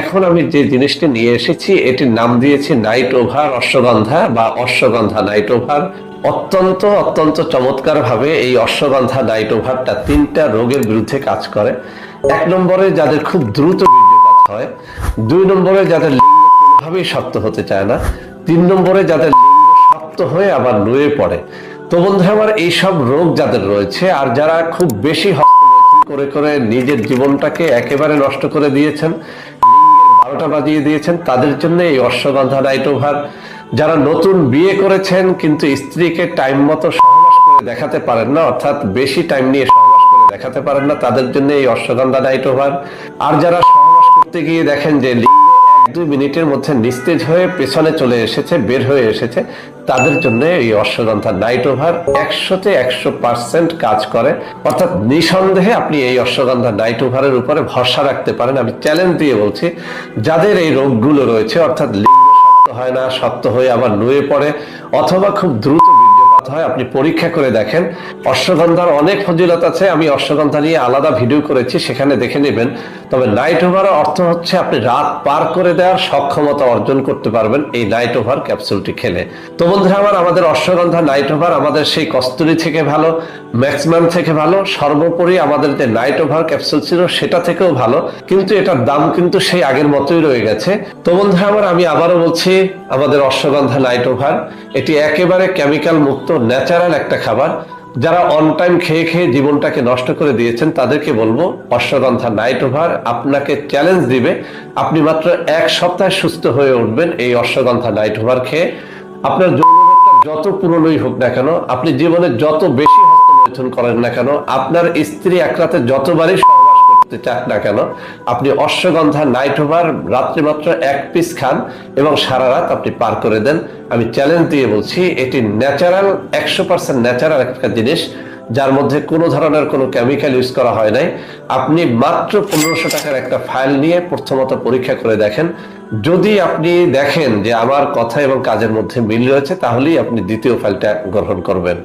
এখন আমি যে জিনিসটি নিয়ে এসেছি, এটির নাম দিয়েছি নাইট ওভার, অশ্বগন্ধা বা অশ্বগন্ধা নাইট ওভার। অত্যন্ত অত্যন্ত চমৎকার ভাবে এই অশ্বগন্ধা নাইট ওভারটা তিনটা রোগের বিরুদ্ধে কাজ করে। এক নম্বরে যাদের খুব দ্রুত হয়, দুই নম্বরে যাদের লিঙ্গ শক্ত হতে চায় না, তিন নম্বরে যাদের লিঙ্গ শক্ত হয়ে আবার নুয়ে পড়ে। তো বন্ধু আমার এইসব রোগ যাদের রয়েছে আর যারা খুব বেশি করে করে নিজের জীবনটাকে একেবারে নষ্ট করে দিয়েছেন বারোটা বাজিয়ে দিয়েছেন, তাদের জন্য এই অশ্বগন্ধা নাইট ওভার যারা নতুন বিয়ে করেছেন, কিন্তু স্ত্রীকে টাইম মতো সহবাস করে দেখাতে পারেন না, অর্থাৎ বেশি টাইম নিয়ে সহবাস করে দেখাতে পারেন না, তাদের জন্য এই অশ্বগন্ধা নাইট ওভার আর যারা সহবাস করতে গিয়ে দেখেন যে লিঙ্গ দুই মিনিটের মধ্যে নিস্তেজ হয়ে পেছনে চলে এসেছে, বের হয়ে এসেছে। তাদের জন্য এই অশ্বগন্ধা নাইট ওভার একশোতে একশো পার্সেন্ট কাজ করে। অর্থাৎ নিঃসন্দেহে আপনি এই অশ্বগন্ধা নাইট ওভারের উপরে ভরসা রাখতে পারেন। আমি চ্যালেঞ্জ দিয়ে বলছি, যাদের এই রোগগুলো রয়েছে, অর্থাৎ হয় না, শক্ত হয়ে আবার নুয়ে পড়ে, অথবা খুব দ্রুত হয়, আপনি পরীক্ষা করে দেখেন। অশ্বগন্ধার অনেক ফজিলত আছে, আমি অশ্বগন্ধা নিয়ে আলাদা ভিডিও করেছি, সেখানে দেখে নেবেন। তবে নাইট ওভার অর্থ হচ্ছে আপনি রাত পার করে দেওয়ার সক্ষমতা অর্জন করতে পারবেন এই নাইট ওভার ক্যাপসুলটি খেলে। তো বন্ধুরা আমার, আমাদের অশ্বগন্ধা নাইট ওভার আমাদের সেই কস্তুরি থেকে ভালো ম্যাক্সিমাম থেকে ভালো, সর্বোপরি আমাদের যে নাইট ওভার ক্যাপসুল ছিল সেটা থেকেও ভালো, কিন্তু এটার দাম কিন্তু সেই আগের মতোই রয়ে গেছে। তো বন্ধুরা আমার, আমি আবারও বলছি, আমাদের অশ্বগন্ধা নাইট ওভার এটি একেবারে কেমিক্যাল মুক্ত ন্যাচারাল একটা খাবার। যারা অন টাইম খেয়ে খেয়ে জীবনটাকে নষ্ট করে দিয়েছেন, তাদেরকে বলব, অশ্বগন্ধা নাইট ওভার আপনাকে চ্যালেঞ্জ দিবে, আপনি মাত্র এক সপ্তাহে সুস্থ হয়ে উঠবেন এই অশ্বগন্ধা নাইট ওভার খেয়ে। আপনার যত পুরনোই হোক না কেন, আপনি জীবনে যত বেশি হস্তমৈথুন করেন না কেন, আপনার স্ত্রী এক রাতে যতবারই করতে চাক না কেন? আপনি অশ্বগন্ধা নাইট ওভার রাত্রি মাত্র এক পিস খান এবং সারা রাত আপনি পার করে দেন। আমি চ্যালেঞ্জ দিয়ে বলছি, এটি ন্যাচারাল একশো পার্সেন্ট ন্যাচারাল একটা জিনিস, যার মধ্যে কোনো ধরনের কোনো কেমিক্যাল ইউজ করা হয় নাই। আপনি মাত্র পনেরোশো টাকার একটা ফাইল নিয়ে প্রথমত পরীক্ষা করে দেখেন। যদি আপনি দেখেন যে আমার কথা এবং কাজের মধ্যে মিল রয়েছে, তাহলেই আপনি দ্বিতীয় ফাইলটা গ্রহণ করবেন।